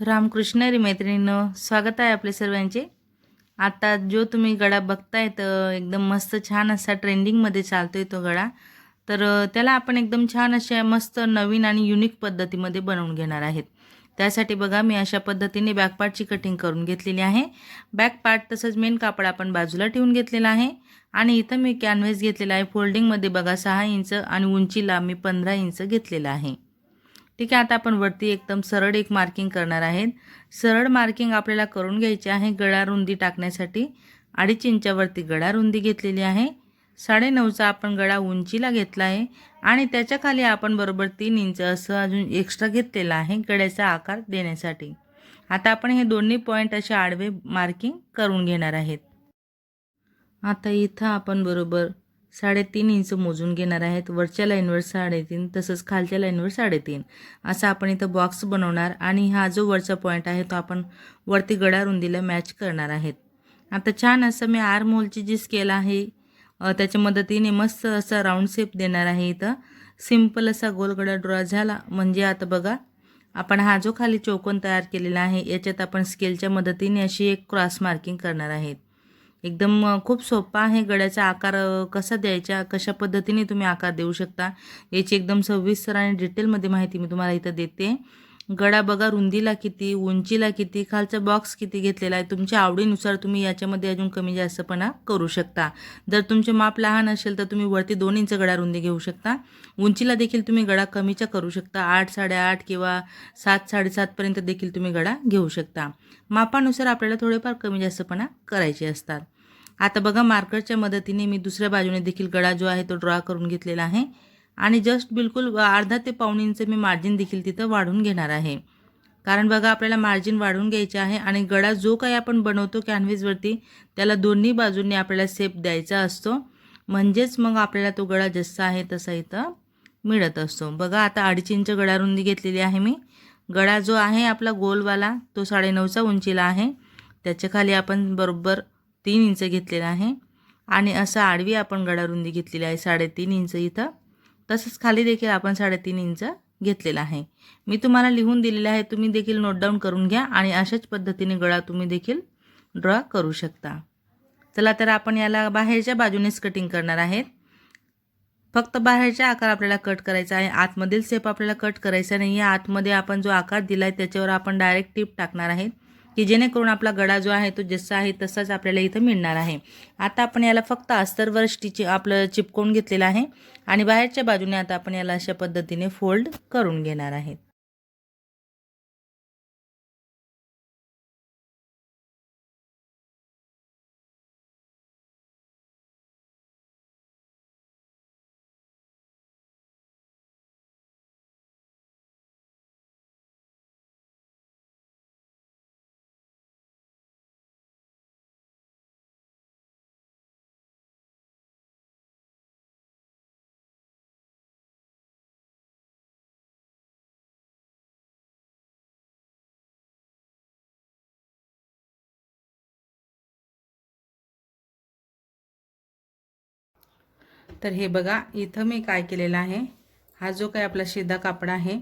रामकृष्ण रे मैत्रिणींनो स्वागत आहे आपले सर्वांचे. आता जो तुम्ही गळा बघताय तर एकदम मस्त छान असा ट्रेंडिंगमध्ये चालतो आहे तो गळा. तर त्याला आपण एकदम छान अशा मस्त नवीन आणि युनिक पद्धतीमध्ये बनवून घेणार आहेत. त्यासाठी बघा मी अशा पद्धतीने बॅकपार्टची कटिंग करून घेतलेली आहे. बॅकपार्ट तसंच मेन कापड आपण बाजूला ठेवून घेतलेला आहे. आणि इथं मी कॅनव्हेस घेतलेला आहे. फोल्डिंगमध्ये बघा सहा इंच आणि उंचीला मी पंधरा इंच घेतलेला आहे. ठीक आहे आता आपण वरती एकदम सरळ एक मार्किंग करणार आहेत. सरळ मार्किंग आपल्याला करून घ्यायची आहे गळा रुंदी टाकण्यासाठी. अडीच इंचावरती गळा रुंदी घेतलेली आहे. साडेनऊचा आपण गळा उंचीला घेतला आहे. आणि त्याच्याखाली आपण बरोबर तीन इंच असं अजून एक्स्ट्रा घेतलेला आहे गळ्याचा आकार देण्यासाठी. आता आपण हे दोन्ही पॉईंट असे आडवे मार्किंग करून घेणार आहेत. आता इथं आपण बरोबर साडेतीन इंच मोजून घेणार आहेत. वरच्या लाईनवर साडेतीन तसंच खालच्या लाईनवर साडेतीन. असा आपण इथं बॉक्स बनवणार आणि हा जो वरचा पॉईंट आहे तो आपण वरती गडा रुंदीला मॅच करणार आहेत. आता छान असं मी आर मोलची जी स्केल आहे त्याच्या मदतीने मस्त असा राऊंड शेप देणार आहे इथं. सिंपल असा गोलगडा ड्रॉ झाला. म्हणजे आता बघा आपण हा जो खाली चौकोन तयार केलेला आहे याच्यात आपण स्केलच्या मदतीने अशी एक क्रॉस मार्किंग करणार आहेत. एकदम खूप सोपा आहे गळ्याचा आकार कसा द्यायचा कशा पद्धतीने तुम्ही आकार देऊ शकता याची एकदम सविस्तर आणि डिटेलमध्ये माहिती मी तुम्हाला इथं देते. गळा बघा रुंदीला किती उंचीला किती खालचा बॉक्स किती घेतलेला आहे तुमच्या आवडीनुसार तुम्ही याच्यामध्ये अजून कमी जास्तपणा करू शकता. जर तुमचे माप लहान असेल तर तुम्ही वरती दोन इंच गळा रुंदी घेऊ शकता. उंचीला देखील तुम्ही गळा कमीचा करू शकता आठ साडेआठ किंवा सात साडेसातपर्यंत देखील तुम्ही गळा घेऊ शकता. मापानुसार आपल्याला थोडेफार कमी जास्तपणा करायचे असतात. आता बघा मार्करच्या मदतीने मी दुसऱ्या बाजूने देखील गळा जो आहे तो ड्रॉ करून घेतलेला आहे. आणि जस्ट बिलकुल अर्धा ते पाऊण इंच मी मार्जिन देखील तिथं वाढून घेणार आहे. कारण बघा आपल्याला मार्जिन वाढवून घ्यायचे आहे आणि गळा जो काही आपण बनवतो कॅनव्हिसवरती त्याला दोन्ही बाजूंनी आपल्याला सेप द्यायचा असतो. म्हणजेच मग आपल्याला तो गळा जसा आहे तसा इथं मिळत असतो. बघा आता अडीच इंच गळा रुंदी घेतलेली आहे मी. गळा जो आहे आपला गोलवाला तो साडेनऊचा उंचीला आहे. त्याच्याखाली आपण बरोबर तीन इंच घेतलेला आहे. आणि असं आडवी आपण गडारुंदी घेतलेली आहे साडेतीन इंच इथं. तसंच खाली देखील आपण साडेतीन इंच घेतलेला आहे. मी तुम्हाला लिहून दिलेलं आहे तुम्ही देखील नोट डाऊन करून घ्या आणि अशाच पद्धतीने गळा तुम्ही देखील ड्रॉ करू शकता. चला तर आपण याला बाहेरच्या बाजूनेच कटिंग करणार आहेत. फक्त बाहेरचा आकार आपल्याला कट करायचा आहे. आतमधील सेप आपल्याला कट करायचा नाही आहे आतमध्ये आपण जो आकार दिला आहे त्याच्यावर आपण डायरेक्ट टिप टाकणार आहेत. की जेणेकरून आपला गळा जो आहे तो जसा आहे तसाच आपल्याला इथं मिळणार आहे. आता आपण याला फक्त अस्तरवर स्टिच आपलं चिपकवून घेतलेलं आहे आणि बाहेरच्या बाजूने आता आपण याला अशा पद्धतीने फोल्ड करून घेणार आहेत तर हे बघा इथं मी काय केलेलं आहे? हा जो काही आपला शिधा कापड आहे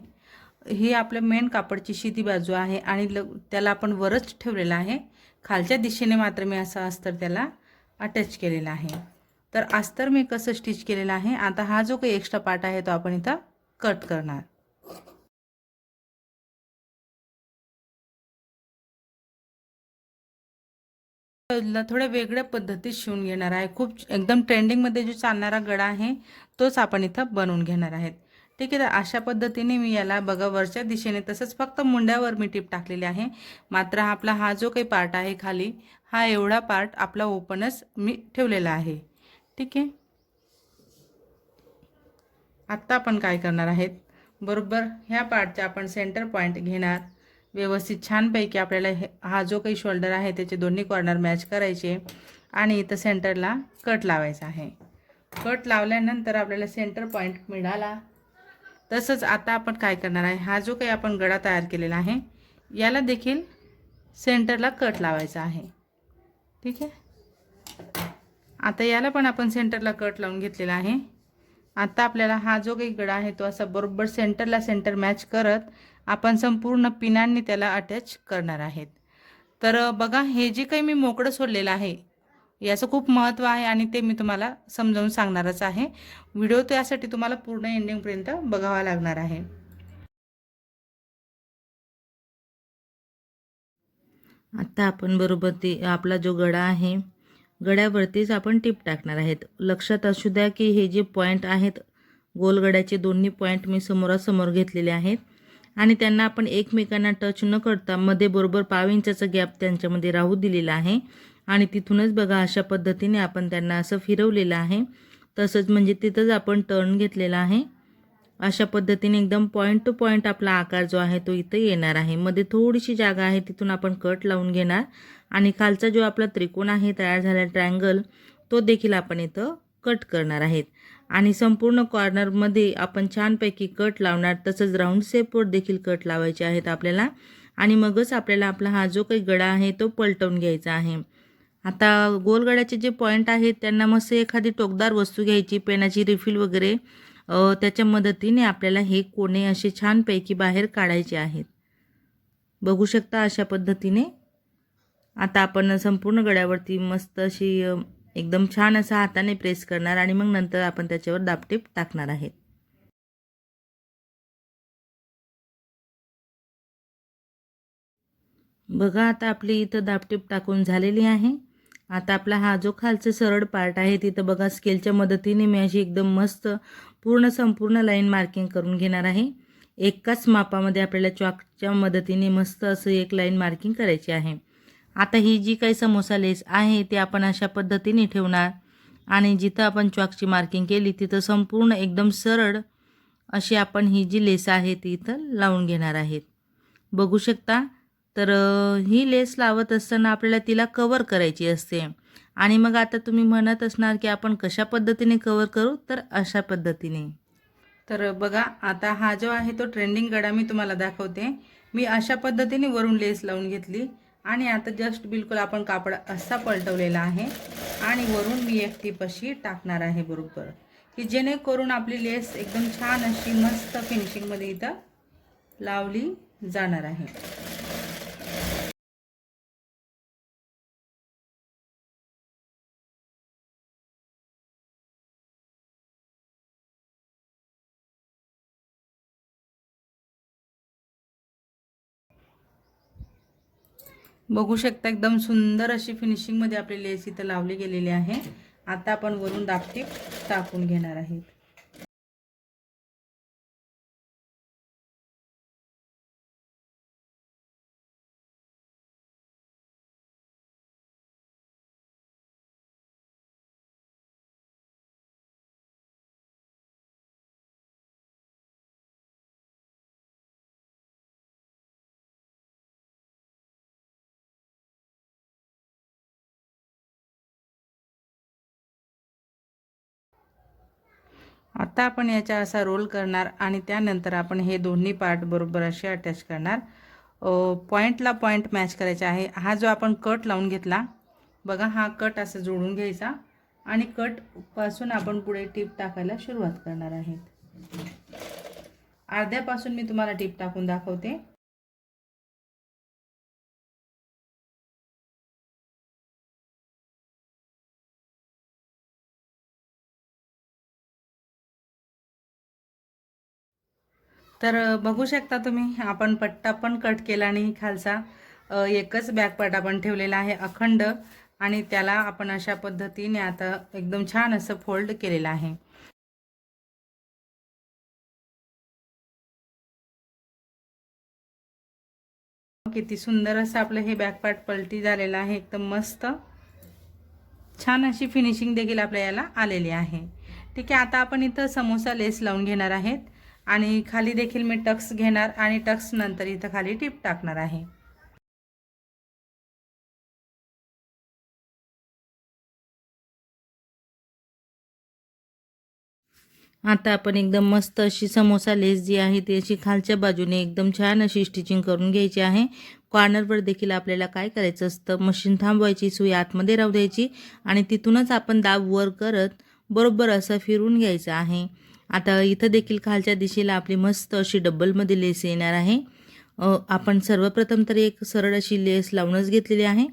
ही आपल्या मेन कापडची शेती बाजू आहे आणि ल त्याला आपण वरच ठेवलेला आहे. खालच्या दिशेने मात्र मी असा अस्तर त्याला अटॅच केलेला आहे. तर अस्तर मी कसं स्टिच केलेलं आहे? आता हा जो काही एक्स्ट्रा पार्ट आहे तो आपण इथं कट करणार. थोड्या वेगळ्या पद्धतीत शिवून घेणार आहे. खूप एकदम ट्रेंडिंगमध्ये जो चालणारा गळा आहे तोच आपण इथं बनवून घेणार आहेत. ठीक आहे तर अशा पद्धतीने मी याला बघा वरच्या दिशेने तसंच फक्त मुंड्यावर मी टीप टाकलेली आहे. मात्र आपला हा जो काही पार्ट आहे खाली हा एवढा पार्ट आपला ओपनच मी ठेवलेला आहे. ठीक आहे? आत्ता आपण काय करणार आहेत? बरोबर ह्या पार्टचा आपण सेंटर पॉईंट घेणार. व्यवस्थित छानपैकी आपल्याला हे हा जो काही शोल्डर आहे त्याचे दोन्ही कॉर्नर मॅच करायचे आणि इथं सेंटरला कट लावायचा आहे. कट लावल्यानंतर आपल्याला सेंटर पॉईंट मिळाला. तसंच आता आपण काय करणार आहे? हा जो काही आपण गडा तयार केलेला आहे याला देखील सेंटरला कट लावायचा आहे. ठीक आहे? आता याला पण आपण सेंटरला कट लावून घेतलेला आहे. आता आपल्याला हा जो काही गडा आहे तो असा बरोबर सेंटरला सेंटर मॅच करत आपण संपूर्ण पिनांनी त्याला अटॅच करणार आहेत. तर बघा हे जे काही मी मोकळं सोडलेलं आहे याचं खूप महत्त्व आहे आणि ते मी तुम्हाला समजावून सांगणारच आहे. व्हिडिओ त्यासाठी तुम्हाला पूर्ण एंडिंगपर्यंत बघावा लागणार आहे. आता आपण बरोबर ते आपला जो गडा आहे गड्यावरतीच आपण टीप टाकणार आहेत. लक्षात असू द्या की हे जे पॉईंट आहेत गोलगड्याचे दोन्ही पॉईंट मी समोरासमोर घेतलेले आहेत. आणि त्यांना आपण एकमेकांना टच न करता मध्ये बरोबर पाव इंचाचा गॅप त्यांच्यामध्ये राहू दिलेला आहे. आणि तिथूनच बघा अशा पद्धतीने आपण त्यांना असं फिरवलेलं आहे. तसंच म्हणजे तिथंच आपण टर्न घेतलेला आहे. अशा पद्धतीने एकदम पॉईंट टू पॉईंट आपला आकार जो आहे तो इथं येणार आहे. मध्ये थोडीशी जागा आहे तिथून आपण कट लावून घेणार. आणि खालचा जो आपला त्रिकोण आहे तयार झालेला ट्रँगल तो देखील आपण इथं कट करणार आहेत. आणि संपूर्ण कॉर्नरमध्ये आपण छानपैकी कट लावणार तसंच राऊंड शेपवर देखील कट लावायचे आहेत आपल्याला. आणि मगच आपल्याला आपला हा जो काही गडा आहे तो पलटवून घ्यायचा आहे. आता गोलगड्याचे जे पॉईंट आहेत त्यांना मस्त एखादी टोकदार वस्तू घ्यायची पेनाची रिफिल वगैरे. त्याच्या मदतीने आपल्याला हे कोणे असे छानपैकी बाहेर काढायचे आहेत. बघू शकता अशा पद्धतीने. आता आपण संपूर्ण गड्यावरती मस्त अशी एकदम छान असा हाताने प्रेस करणार आणि मग नंतर आपण त्याच्यावर दापटीप टाकणार आहे. बघा आता आपली इथं दापटीप टाकून झालेली आहे. आता आपला हा जो खालचं सरळ पार्ट आहे तिथं बघा स्केलच्या मदतीने मी अशी एकदम मस्त पूर्ण संपूर्ण लाईन मार्किंग करून घेणार आहे. एकाच मापामध्ये आपल्याला चॉकच्या मदतीने मस्त असं एक लाईन मार्किंग करायची आहे. आता ही जी काही समोसा लेस आहे ती आपण अशा पद्धतीने ठेवणार. आणि जिथं आपण चॉकची मार्किंग केली तिथं संपूर्ण एकदम सरळ अशी आपण ही जी लेस आहे ती इथं लावून घेणार आहेत. बघू शकता तर ही लेस लावत असताना आपल्याला तिला कवर करायची असते. आणि मग आता तुम्ही म्हणत असणार की आपण कशा पद्धतीने कवर करू तर अशा पद्धतीने. तर बघा आता हा जो आहे तो ट्रेंडिंग गडा मी तुम्हाला दाखवते. मी अशा पद्धतीने वरून लेस लावून घेतली. आणि आता जस्ट बिलकुल आपण कापड असा पलटवलेला आहे. आणि वरून मी एक टीप अशी टाकणार आहे बरोबर. की जेणेकरून आपली लेस एकदम छान अशी मस्त फिनिशिंगमध्ये इथं लावली जाणार आहे. बघू शकता एकदम सुंदर अशी फिनिशिंगमध्ये आपली लेस इथं लावली गेलेली आहे. आता आपण वरून दापटीप टाकून घेणार आहेत. आता आपण याच्या असा रोल करणार आणि त्यानंतर आपण हे दोन्ही पार्ट बरोबर असे अटॅच करणार. पॉईंटला पॉईंट मॅच करायचा आहे. हा जो आपण कट लावून घेतला बघा हा कट असं जोडून घ्यायचा आणि कटपासून आपण पुढे टीप टाकायला सुरुवात करणार आहेत अर्ध्यापासून मी तुम्हाला टीप टाकून दाखवते. तर बघू शकता तुम्ही आपण पट्टा पण कट केला आणि खालचा. एकच बॅक आपण ठेवलेला आहे अखंड आणि त्याला आपण अशा पद्धतीने आता एकदम छान असं फोल्ड केलेलं आहे. किती सुंदर असं आपलं हे बॅक पलटी झालेलं आहे एकदम मस्त. छान अशी फिनिशिंग देखील आपल्या याला आलेली आहे. ठीक आहे आता आपण इथं समोसा लेस लावून घेणार आहेत. आणि खाली देखील मी टक्स घेणार आणि टक्स नंतर इथं खाली टिप टाकणार आहे. आता आपण एकदम मस्त अशी समोसा लेस जी आहे ती अशी खालच्या बाजूने एकदम छान अशी स्टिचिंग करून घ्यायची आहे. कॉर्नरवर देखील आपल्याला काय करायचं असतं? मशीन थांबवायची सुई आतमध्ये राहू द्यायची आणि तिथूनच आपण दाब वर करत बरोबर असं फिरून घ्यायचं आहे. आता इथं देखील खालच्या दिशेला आपली मस्त अशी डब्बलमध्ये लेस येणार आहे. आपण सर्वप्रथम तर एक सरळ अशी लेस लावूनच घेतलेली आहे.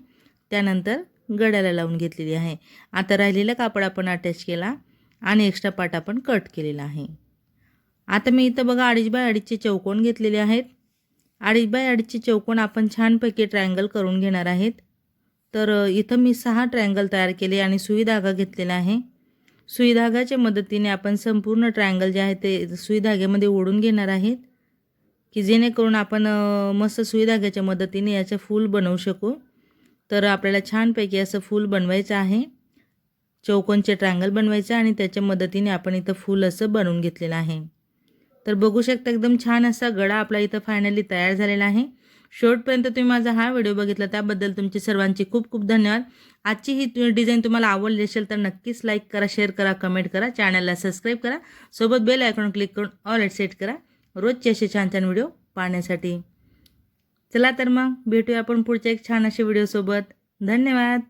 त्यानंतर गळ्याला लावून घेतलेली आहे. आता राहिलेला कापड आपण अटॅच केला आणि एक्स्ट्रा पार्ट आपण कट केलेला आहे. आता मी इथं बघा अडीच बाय अडीचचे चौकोन घेतलेले आहेत. अडीच बाय अडीचचे चौकोन आपण छानपैकी ट्रायंगल करून घेणार आहेत. तर इथं मी सहा ट्रायंगल तयार केले आणि सुई धागा घेतलेला आहे. सुई धागाच्या मदतीने आपण संपूर्ण ट्रायंगल जे आहे ते सुई धाग्यामध्ये ओढून घेणार आहेत की जेणेकरून आपण मस्त सुई धाग्याच्या मदतीने याचं फूल बनवू शकू. तर आपल्याला छानपैकी असं फूल बनवायचं आहे. चौकोनचे ट्रायंगल बनवायचं आणि त्याच्या मदतीने आपण इथं फूल असं बनवून घेतलेलं आहे. तर बघू शकता एकदम छान असा गळा आपला इथं फायनली तयार झालेला आहे. शेवटपर्यंत तुम्ही माझा हा व्हिडिओ बघितला त्याबद्दल तुमची सर्वांची खूप खूप धन्यवाद. आजची ही डिझाईन तुम्हाला आवडली असेल तर नक्कीच लाईक करा शेअर करा कमेंट करा चॅनलला सबस्क्राईब करा. सोबत बेल आयकॉन क्लिक करून ऑल एट सेट करा. रोजचे असे छान छान व्हिडिओ पाहण्यासाठी. चला तर मग भेटूया आपण पुढच्या एक छान अशा व्हिडिओसोबत. धन्यवाद.